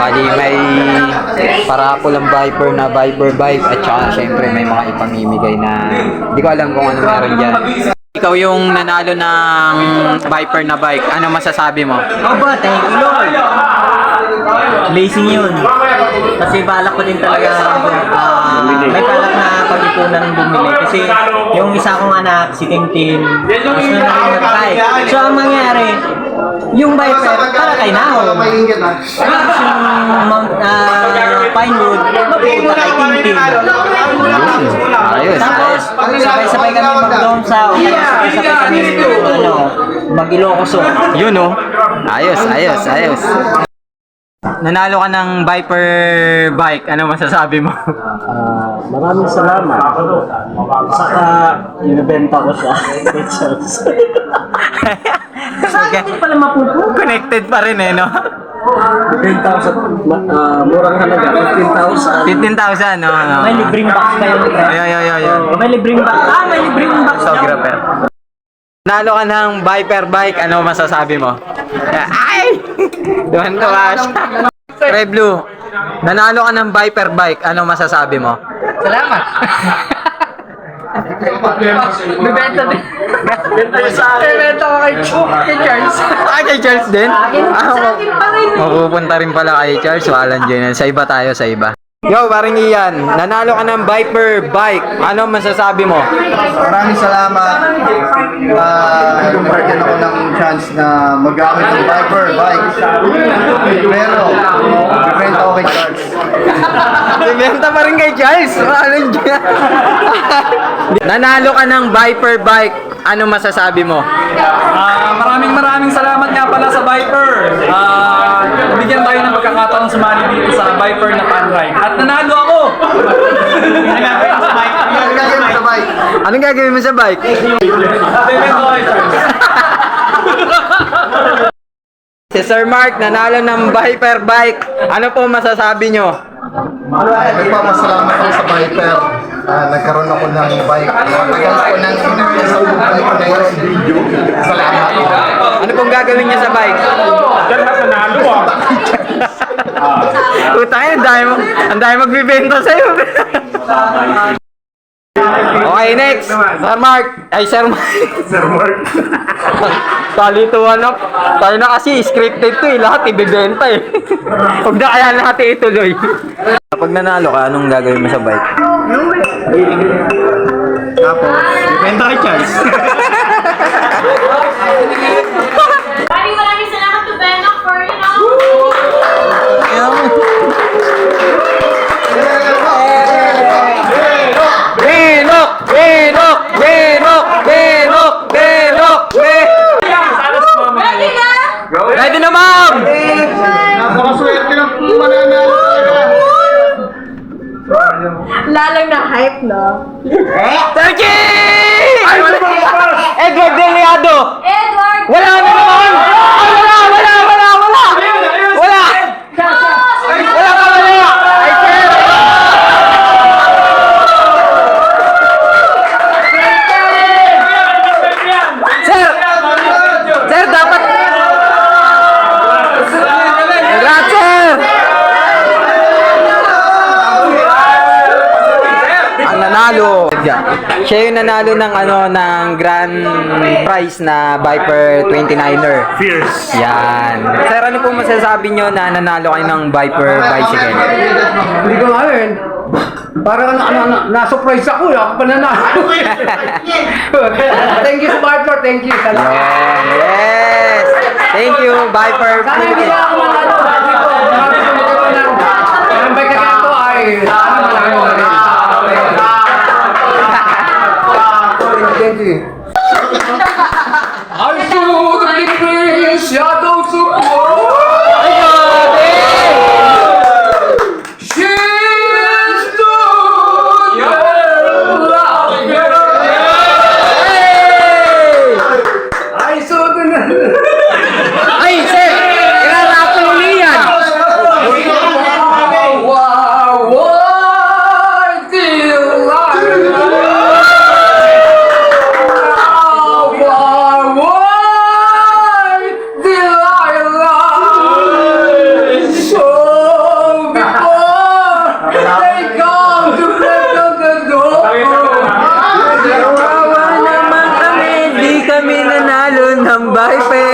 Bali, may parapol ang Viper na Viper bike at saka syempre may mga ipamimigay na hindi ko alam kung ano meron dyan. Ikaw yung nanalo ng Viper na bike. Ano masasabi mo? Aba, thank you Lord. Blessing yun. Kasi balak ko din talaga ah, may balak na pag-ipunan bumili. Kasi yung isa kong anak, si Tintin, gusto na rin mag-bike. So ang mangyari, yung Viper, para kay Nao. Tapos yung ah, Pinewood, mapupunta kay Tintin. Ayos, Tapos, ayos. sabay-sabay kami mag-down sa o sabay-sabay kami ano, mag-Ilocos. Yun oh. Ayos, ayos, ayos. Nanalo ka ng Viper bike. Ano masasabi mo? Ah, maraming salamat. Saka, inibenta ko siya. Saan din pala mapupunta? Connected pa rin eh, no? 15,000. ma- ah, murang halaga. 15,000. 15,000, no? no. May libreng box yun? Ay, ay, ay, ay, ay. May libreng box. Ah, may libreng box. So, grabe. Nanalo ka ng Viper bike. Ano masasabi mo? Ay! Doon tuwa siya. Red Blue, nanalo ka ng Viper bike. Ano masasabi mo? Salamat. Bibenta din. Bibenta ko kay Charles. Ah, kay Charles din? Ah, mapupunta rin pala kay Charles. Walang dyan. Sa iba tayo, sa iba. Yo, paring Ian, nanalo ka ng Viper bike. Ano masasabi mo? Maraming salamat. Ah, bigyan ako ng chance na mag-aakit ng Viper bike. Pero, bibenta ako kay Charles. Bibenta pa rin kay Charles. Dyan. nanalo ka ng Viper bike. Ano masasabi mo? Ah, maraming maraming salamat nga pala sa Viper. Ah, bigyan tayo ng pagkakataon sumali dito sa Viper na fan ride. At nanalo ako! Ang gagawin sa bike? Anong gagawin mo sa bike? Si Sir Mark, nanalo ng Viper bike. Ano po masasabi nyo? Nagpapasalamat ako sa Viper. Ah, nagkaroon ako ng bike. Tagal ko nang sinagyan sa bike na yun. Salamat. Ano pong gagawin niya sa bike? Diyan na nanalo ah. Kayo, ang dami, mo- ang dami magbibenta sa'yo. okay, next. Sir Mark. Ay, Sir Mark. Sir Mark. Kalituan na. Tayo na kasi, scripted to eh. Lahat ibibenta eh. Huwag na kaya natin ituloy. Kapag nanalo ka, anong gagawin mo sa bike? Bibenta kay Charles. Lalong na hype, no? Turkey! Edward Deliado! Edward! Wala na naman! Ay, wala! Wala! Wala! Wala! Wala! Wala ka wala! Ay, sir! Sir! Sir, dapat... Congrats, sir! Ang nanalo. Siya yung nanalo ng ano ng grand prize na Viper 29er. Fierce. Yan. Sir, ano po masasabi nyo na nanalo kayo ng Viper bicycle? Hindi ko ngayon. Parang ano, ano, ano, na-surprise ako. eh. Ako pa nanalo. thank you, Spartor. Thank you. Salamat. Yan. Yes! Thank you, Viper. Sana hindi na ako manalo. Ko, sabi ko, ito ko lang. Ang bike na ito ay, sana manalo kami nanalo ng Viper